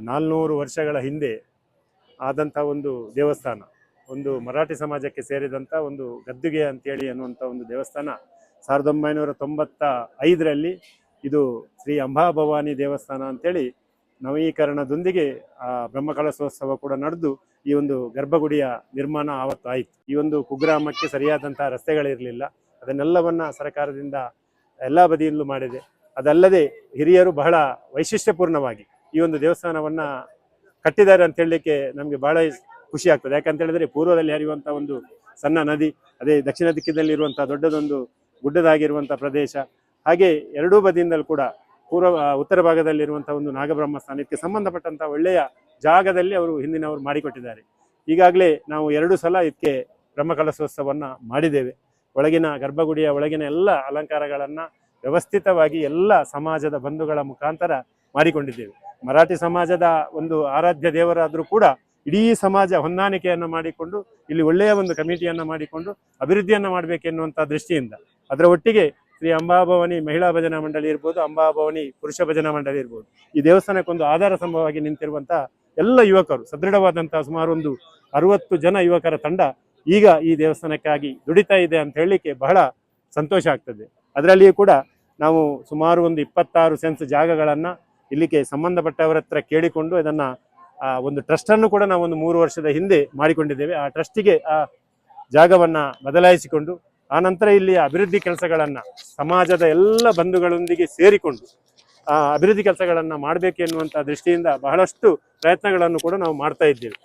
ನಾಲ್ನೂರು ವರ್ಷಗಳ ಹಿಂದೆ ಆದಂಥ ಒಂದು ದೇವಸ್ಥಾನ, ಒಂದು ಮರಾಠಿ ಸಮಾಜಕ್ಕೆ ಸೇರಿದಂಥ ಒಂದು ಗದ್ದುಗೆ ಅಂತೇಳಿ ಅನ್ನುವಂಥ ಒಂದು ದೇವಸ್ಥಾನ ಸಾವಿರದ ಒಂಬೈನೂರ ತೊಂಬತ್ತ ಐದರಲ್ಲಿ ಇದು ಶ್ರೀ ಅಂಬಾಭವಾನಿ ದೇವಸ್ಥಾನ ಅಂತೇಳಿ ನವೀಕರಣದೊಂದಿಗೆ ಆ ಬ್ರಹ್ಮಕಲಶೋತ್ಸವ ಕೂಡ ನಡೆದು ಈ ಒಂದು ಗರ್ಭಗುಡಿಯ ನಿರ್ಮಾಣ ಆವತ್ತು ಆಯಿತು. ಈ ಒಂದು ಕುಗ್ರಾಮಕ್ಕೆ ಸರಿಯಾದಂಥ ರಸ್ತೆಗಳಿರಲಿಲ್ಲ. ಅದನ್ನೆಲ್ಲವನ್ನು ಸರ್ಕಾರದಿಂದ ಎಲ್ಲ ಬದಿಯಲ್ಲೂ ಮಾಡಿದೆ. ಅದಲ್ಲದೆ ಹಿರಿಯರು ಬಹಳ ವೈಶಿಷ್ಟ್ಯಪೂರ್ಣವಾಗಿ ಈ ಒಂದು ದೇವಸ್ಥಾನವನ್ನ ಕಟ್ಟಿದ್ದಾರೆ ಅಂತ ಹೇಳಲಿಕ್ಕೆ ನಮಗೆ ಬಹಳ ಖುಷಿ ಆಗ್ತದೆ. ಯಾಕಂತ ಹೇಳಿದ್ರೆ ಪೂರ್ವದಲ್ಲಿ ಹರಿಯುವಂತ ಒಂದು ಸಣ್ಣ ನದಿ, ಅದೇ ದಕ್ಷಿಣ ದಿಕ್ಕಿನಲ್ಲಿ ಇರುವಂತಹ ದೊಡ್ಡದೊಂದು ಗುಡ್ಡದಾಗಿರುವಂತಹ ಪ್ರದೇಶ, ಹಾಗೆ ಎರಡೂ ಬದಿಯಿಂದಲೂ ಕೂಡ ಪೂರ್ವ ಉತ್ತರ ಭಾಗದಲ್ಲಿರುವಂತಹ ಒಂದು ನಾಗಬ್ರಹ್ಮ ಸ್ಥಾನಕ್ಕೆ ಸಂಬಂಧಪಟ್ಟಂತಹ ಒಳ್ಳೆಯ ಜಾಗದಲ್ಲಿ ಅವರು ಹಿಂದಿನವರು ಮಾಡಿಕೊಟ್ಟಿದ್ದಾರೆ. ಈಗಾಗಲೇ ನಾವು ಎರಡು ಸಲ ಇದಕ್ಕೆ ಬ್ರಹ್ಮಕಲಶೋತ್ಸವವನ್ನು ಮಾಡಿದ್ದೇವೆ. ಒಳಗಿನ ಗರ್ಭಗುಡಿಯ ಒಳಗಿನ ಎಲ್ಲ ಅಲಂಕಾರಗಳನ್ನ ವ್ಯವಸ್ಥಿತವಾಗಿ ಎಲ್ಲ ಸಮಾಜದ ಬಂಧುಗಳ ಮುಖಾಂತರ ಮಾಡಿಕೊಂಡಿದ್ದೇವೆ. ಮರಾಠಿ ಸಮಾಜದ ಒಂದು ಆರಾಧ್ಯ ದೇವರಾದರೂ ಕೂಡ ಇಡೀ ಸಮಾಜ ಹೊಂದಾಣಿಕೆಯನ್ನು ಮಾಡಿಕೊಂಡು, ಇಲ್ಲಿ ಒಳ್ಳೆಯ ಒಂದು ಕಮಿಟಿಯನ್ನು ಮಾಡಿಕೊಂಡು ಅಭಿವೃದ್ಧಿಯನ್ನು ಮಾಡಬೇಕೆನ್ನುವಂಥ ದೃಷ್ಟಿಯಿಂದ. ಅದರ ಒಟ್ಟಿಗೆ ಶ್ರೀ ಅಂಬಾಭವಾನಿ ಮಹಿಳಾ ಭಜನಾ ಮಂಡಳಿ ಇರ್ಬೋದು ಅಂಬಾಭವಾನಿ ಪುರುಷ ಭಜನಾ ಮಂಡಳಿ ಇರ್ಬೋದು. ಈ ದೇವಸ್ಥಾನಕ್ಕೊಂದು ಆಧಾರ ಸಂಭವವಾಗಿ ನಿಂತಿರುವಂಥ ಎಲ್ಲ ಯುವಕರು ಸದೃಢವಾದಂತಹ ಸುಮಾರು ಒಂದು ಅರವತ್ತು ಜನ ಯುವಕರ ತಂಡ ಈಗ ಈ ದೇವಸ್ಥಾನಕ್ಕಾಗಿ ದುಡಿತಾ ಇದೆ ಅಂತ ಹೇಳಲಿಕ್ಕೆ ಬಹಳ ಸಂತೋಷ ಆಗ್ತದೆ. ಅದರಲ್ಲಿಯೂ ಕೂಡ ನಾವು ಸುಮಾರು ಒಂದು ಇಪ್ಪತ್ತಾರು ಸೆನ್ಸ್ ಜಾಗಗಳನ್ನ ಇಲ್ಲಿಗೆ ಸಂಬಂಧಪಟ್ಟವರ ಹತ್ರ ಕೇಳಿಕೊಂಡು ಇದನ್ನ ಒಂದು ಟ್ರಸ್ಟ್ ಅನ್ನು ಕೂಡ ನಾವು ಒಂದು ಮೂರು ವರ್ಷದ ಹಿಂದೆ ಮಾಡಿಕೊಂಡಿದ್ದೇವೆ. ಆ ಟ್ರಸ್ಟಿಗೆ ಆ ಜಾಗವನ್ನ ಬದಲಾಯಿಸಿಕೊಂಡು, ಆ ನಂತರ ಇಲ್ಲಿ ಅಭಿವೃದ್ಧಿ ಕೆಲಸಗಳನ್ನ, ಸಮಾಜದ ಎಲ್ಲ ಬಂಧುಗಳೊಂದಿಗೆ ಸೇರಿಕೊಂಡು, ಆ ಅಭಿವೃದ್ಧಿ ಕೆಲಸಗಳನ್ನ ಮಾಡಬೇಕು ಎನ್ನುವಂಥ ದೃಷ್ಟಿಯಿಂದ ಬಹಳಷ್ಟು ಪ್ರಯತ್ನಗಳನ್ನು ಕೂಡ ನಾವು ಮಾಡ್ತಾ ಇದ್ದೇವೆ.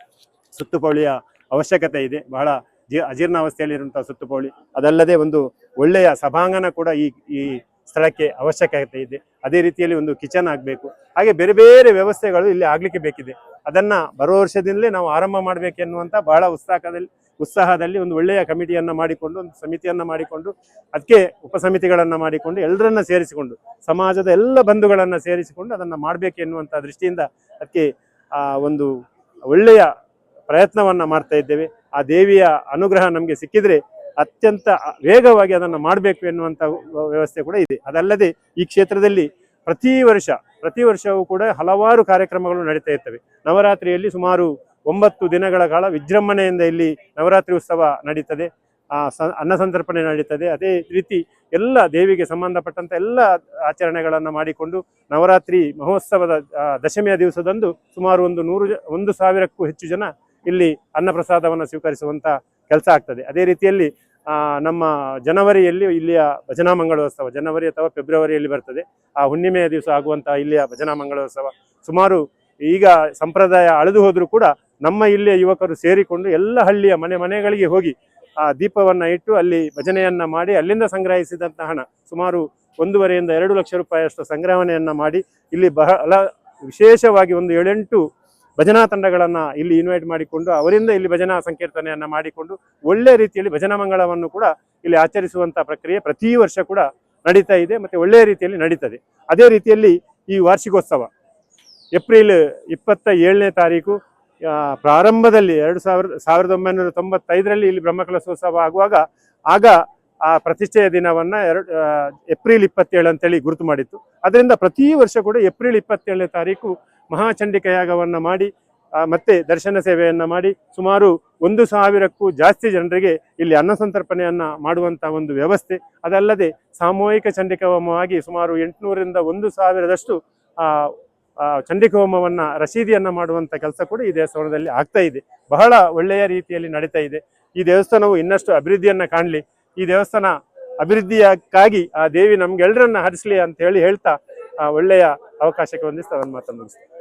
ಸುತ್ತುಪೌಳಿಯ ಅವಶ್ಯಕತೆ ಇದೆ. ಬಹಳ ಜೀ ಅಜೀರ್ಣಾವಸ್ಥೆಯಲ್ಲಿರುವಂತಹ ಸುತ್ತುಪೌಳಿ ಅದಲ್ಲದೆ ಒಂದು ಒಳ್ಳೆಯ ಸಭಾಂಗಣ ಕೂಡ ಈ ಈ ಸ್ಥಳಕ್ಕೆ ಅವಶ್ಯಕತೆ ಇದೆ. ಅದೇ ರೀತಿಯಲ್ಲಿ ಒಂದು ಕಿಚನ್ ಆಗಬೇಕು. ಹಾಗೆ ಬೇರೆ ಬೇರೆ ವ್ಯವಸ್ಥೆಗಳು ಇಲ್ಲಿ ಆಗಲಿಕ್ಕೆ ಬೇಕಿದೆ. ಅದನ್ನು ಬರೋ ವರ್ಷದಿಂದಲೇ ನಾವು ಆರಂಭ ಮಾಡಬೇಕೆನ್ನುವಂಥ ಬಹಳ ಉತ್ಸಾಹದಲ್ಲಿ ಉತ್ಸಾಹದಲ್ಲಿ ಒಂದು ಒಳ್ಳೆಯ ಕಮಿಟಿಯನ್ನು ಮಾಡಿಕೊಂಡು, ಒಂದು ಸಮಿತಿಯನ್ನು ಮಾಡಿಕೊಂಡು ಅದಕ್ಕೆ ಉಪಸಮಿತಿಗಳನ್ನ ಮಾಡಿಕೊಂಡು ಎಲ್ಲರನ್ನ ಸೇರಿಸಿಕೊಂಡು, ಸಮಾಜದ ಎಲ್ಲ ಬಂಧುಗಳನ್ನು ಸೇರಿಸಿಕೊಂಡು ಅದನ್ನು ಮಾಡಬೇಕು ಎನ್ನುವಂಥ ದೃಷ್ಟಿಯಿಂದ ಅದಕ್ಕೆ ಒಂದು ಒಳ್ಳೆಯ ಪ್ರಯತ್ನವನ್ನು ಮಾಡ್ತಾ ಇದ್ದೇವೆ. ಆ ದೇವಿಯ ಅನುಗ್ರಹ ನಮಗೆ ಸಿಕ್ಕಿದ್ರೆ ಅತ್ಯಂತ ವೇಗವಾಗಿ ಅದನ್ನು ಮಾಡಬೇಕು ಎನ್ನುವಂಥ ವ್ಯವಸ್ಥೆ ಕೂಡ ಇದೆ. ಅದಲ್ಲದೆ ಈ ಕ್ಷೇತ್ರದಲ್ಲಿ ಪ್ರತಿ ವರ್ಷ, ಪ್ರತಿ ವರ್ಷವೂ ಕೂಡ ಹಲವಾರು ಕಾರ್ಯಕ್ರಮಗಳು ನಡೀತಾ ಇರ್ತವೆ. ನವರಾತ್ರಿಯಲ್ಲಿ ಸುಮಾರು ಒಂಬತ್ತು ದಿನಗಳ ಕಾಲ ವಿಜೃಂಭಣೆಯಿಂದ ಇಲ್ಲಿ ನವರಾತ್ರಿ ಉತ್ಸವ ನಡೀತದೆ. ಆ ಸ, ಅನ್ನ ಸಂತರ್ಪಣೆ ನಡೀತದೆ. ಅದೇ ರೀತಿ ಎಲ್ಲ ದೇವಿಗೆ ಸಂಬಂಧಪಟ್ಟಂಥ ಎಲ್ಲ ಆಚರಣೆಗಳನ್ನು ಮಾಡಿಕೊಂಡು ನವರಾತ್ರಿ ಮಹೋತ್ಸವದ ದಶಮಿಯ ದಿವಸದಂದು ಸುಮಾರು ಒಂದು ನೂರು ಒಂದು ಸಾವಿರಕ್ಕೂ ಹೆಚ್ಚು ಜನ ಇಲ್ಲಿ ಅನ್ನಪ್ರಸಾದವನ್ನು ಸ್ವೀಕರಿಸುವಂಥ ಕೆಲಸ ಆಗ್ತದೆ. ಅದೇ ರೀತಿಯಲ್ಲಿ ನಮ್ಮ ಜನವರಿಯಲ್ಲಿ ಇಲ್ಲಿಯ ಭಜನಾ ಮಂಗಳೋತ್ಸವ, ಜನವರಿ ಅಥವಾ ಫೆಬ್ರವರಿಯಲ್ಲಿ ಬರ್ತದೆ. ಆ ಹುಣ್ಣಿಮೆಯ ದಿವಸ ಆಗುವಂತಹ ಇಲ್ಲಿಯ ಭಜನಾ ಮಂಗಳೋತ್ಸವ. ಸುಮಾರು ಈಗ ಸಂಪ್ರದಾಯ ಅಳೆದು ಹೋದರೂ ಕೂಡ ನಮ್ಮ ಇಲ್ಲಿಯ ಯುವಕರು ಸೇರಿಕೊಂಡು ಎಲ್ಲ ಹಳ್ಳಿಯ ಮನೆ ಮನೆಗಳಿಗೆ ಹೋಗಿ ಆ ದೀಪವನ್ನ ಇಟ್ಟು ಅಲ್ಲಿ ಭಜನೆಯನ್ನು ಮಾಡಿ ಅಲ್ಲಿಂದ ಸಂಗ್ರಹಿಸಿದಂತಹ ಹಣ, ಸುಮಾರು ಒಂದೂವರೆಯಿಂದ ಎರಡು ಲಕ್ಷ ರೂಪಾಯಿಯಷ್ಟು ಸಂಗ್ರಹಣೆಯನ್ನ ಮಾಡಿ ಇಲ್ಲಿ ಬಹಳ ವಿಶೇಷವಾಗಿ ಒಂದು ಏಳೆಂಟು ಭಜನಾ ತಂಡಗಳನ್ನು ಇಲ್ಲಿ ಇನ್ವೈಟ್ ಮಾಡಿಕೊಂಡು, ಅವರಿಂದ ಇಲ್ಲಿ ಭಜನಾ ಸಂಕೀರ್ತನೆಯನ್ನ ಮಾಡಿಕೊಂಡು, ಒಳ್ಳೆ ರೀತಿಯಲ್ಲಿ ಭಜನಾ ಮಂಗಳವನ್ನು ಕೂಡ ಇಲ್ಲಿ ಆಚರಿಸುವಂಥ ಪ್ರಕ್ರಿಯೆ ಪ್ರತಿ ವರ್ಷ ಕೂಡ ನಡೀತಾ ಇದೆ ಮತ್ತೆ ಒಳ್ಳೆಯ ರೀತಿಯಲ್ಲಿ ನಡೀತದೆ. ಅದೇ ರೀತಿಯಲ್ಲಿ ಈ ವಾರ್ಷಿಕೋತ್ಸವ ಏಪ್ರಿಲ್ ಇಪ್ಪತ್ತ ಏಳನೇ ತಾರೀಕು ಪ್ರಾರಂಭದಲ್ಲಿ ಎರಡು ಸಾವಿರದ ಸಾವಿರದ ಒಂಬೈನೂರ ತೊಂಬತ್ತೈದರಲ್ಲಿ ಇಲ್ಲಿ ಬ್ರಹ್ಮಕಲಶೋತ್ಸವ ಆಗುವಾಗ ಆಗ ಆ ಪ್ರತಿಷ್ಠೆಯ ದಿನವನ್ನ ಎರಡು ಏಪ್ರಿಲ್ ಇಪ್ಪತ್ತೇಳು ಅಂತೇಳಿ ಗುರುತು ಮಾಡಿತ್ತು. ಅದರಿಂದ ಪ್ರತಿ ವರ್ಷ ಕೂಡ ಏಪ್ರಿಲ್ ಇಪ್ಪತ್ತೇಳನೇ ತಾರೀಕು ಮಹಾಚಂಡಿಕ ಯಾಗವನ್ನ ಮಾಡಿ ಮತ್ತೆ ದರ್ಶನ ಸೇವೆಯನ್ನು ಮಾಡಿ, ಸುಮಾರು ಒಂದು ಸಾವಿರಕ್ಕೂ ಜಾಸ್ತಿ ಜನರಿಗೆ ಇಲ್ಲಿ ಅನ್ನ ಸಂತರ್ಪಣೆಯನ್ನು ಮಾಡುವಂಥ ಒಂದು ವ್ಯವಸ್ಥೆ. ಅದಲ್ಲದೆ ಸಾಮೂಹಿಕ ಚಂಡಿಕ ಹೋಮವಾಗಿ ಸುಮಾರು ಎಂಟುನೂರಿಂದ ಒಂದು ಸಾವಿರದಷ್ಟು ಚಂಡಿಕ ಹೋಮವನ್ನ ರಸೀದಿಯನ್ನ ಮಾಡುವಂತ ಕೆಲಸ ಕೂಡ ಈ ದೇವಸ್ಥಾನದಲ್ಲಿ ಆಗ್ತಾ ಇದೆ. ಬಹಳ ಒಳ್ಳೆಯ ರೀತಿಯಲ್ಲಿ ನಡೀತಾ ಇದೆ. ಈ ದೇವಸ್ಥಾನವು ಇನ್ನಷ್ಟು ಅಭಿವೃದ್ಧಿಯನ್ನು ಕಾಣಲಿ. ಈ ದೇವಸ್ಥಾನ ಅಭಿವೃದ್ಧಿಯಕ್ಕಾಗಿ ಆ ದೇವಿ ನಮ್ಗೆಲ್ಲರನ್ನ ಹರಿಸ್ಲಿ ಅಂತ ಹೇಳಿ ಹೇಳ್ತಾ ಒಳ್ಳೆಯ ಅವಕಾಶಕ್ಕೆ ಹೊಂದಿಸ್ತಾ ಒಂದು ಮಾತನ್ನು ಮುಗಿಸ್ತೇನೆ.